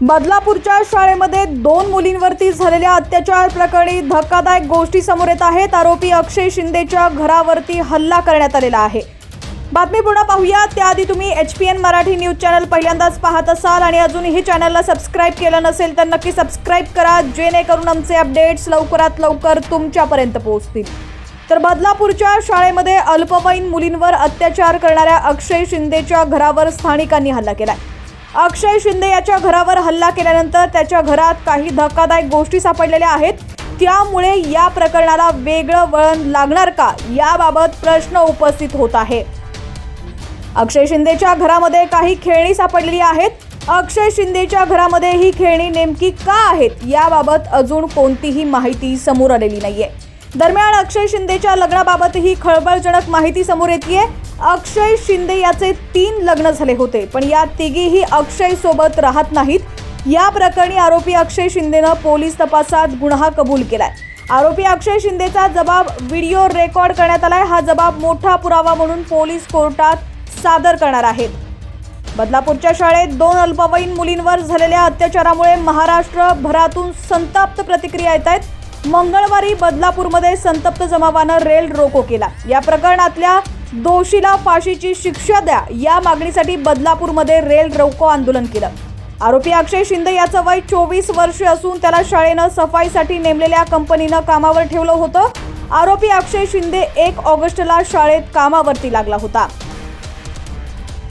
बदलापूरच्या शाळेमध्ये दोन मुलींवरती झालेल्या अत्याचार प्रकरणी धक्कादायक गोष्टी समोर येत आहेत. आरोपी अक्षय शिंदेच्या घरावरती हल्ला करण्यात आलेला आहे. बातमी पुन्हा पाहूया. त्याआधी तुम्ही H P N Marathi news channel पहिल्यांदाच पाहत असाल आणि अजूनही चॅनलला सबस्क्राईब केलं नसेल तर नक्की सबस्क्राईब करा जेणेकरून आमचे अपडेट्स लवकरात लवकर तुमच्यापर्यंत पोहोचतील. तर बदलापूरच्या शाळेमध्ये अल्पवयीन मुलींवर अत्याचार करणाऱ्या अक्षय शिंदेच्या घरावर स्थानिकांनी हल्ला केला आहे अक्षय शिंदे याच्या घरावर हल्ला केल्यानंतर त्याच्या घरात काही धक्कादायक गोष्टी सापडलेल्या आहेत. त्यामुळे या प्रकरणाला वेगळं वळण लागणार का? याबाबत प्रश्न उपस्थित होत आहे. अक्षय शिंदेच्या घरामध्ये काही खेळणी सापडलेली आहेत. अक्षय शिंदेच्या घरामध्ये ही खेळणी नेमकी का आहेत? याबाबत अजून कोणतीही माहिती समोर आलेली नाहीये. दरम्यान अक्षय शिंदेच्या लग्नाबाबतही खळबळजनक माहिती समोर येते अक्षय शिंदे याचे तीन लग्न झाले होते पण या तिघीही अक्षय सोबत राहत नाहीत. या प्रकरणी आरोपी अक्षय शिंदेनं पोलीस तपासात गुन्हा कबूल केलाय. आरोपी अक्षय शिंदेचा जबाब व्हिडिओ रेकॉर्ड करण्यात आलाय. हा जबाब मोठा पुरावा म्हणून पोलीस कोर्टात सादर करणार आहेत. बदलापूरच्या शाळेत दोन अल्पवयीन मुलींवर झालेल्या अत्याचारामुळे महाराष्ट्रभरातून संतप्त प्रतिक्रिया येत आहेत. मंगळवारी बदलापूरमध्ये संतप्त जमावानं रेल रोको केला. या प्रकरणातल्या दोषीला फाशीची शिक्षा द्या. या मागणीसाठी बदलापूरमध्ये रेल रोको आंदोलन केलं. आरोपी अक्षय शिंदे याचं वय चोवीस वर्ष असून त्याला शाळेनं सफाईसाठी नेमलेल्या कंपनीनं कामावर ठेवलं होतं. आरोपी अक्षय शिंदे एक ऑगस्टला शाळेत कामावरती लागला होता.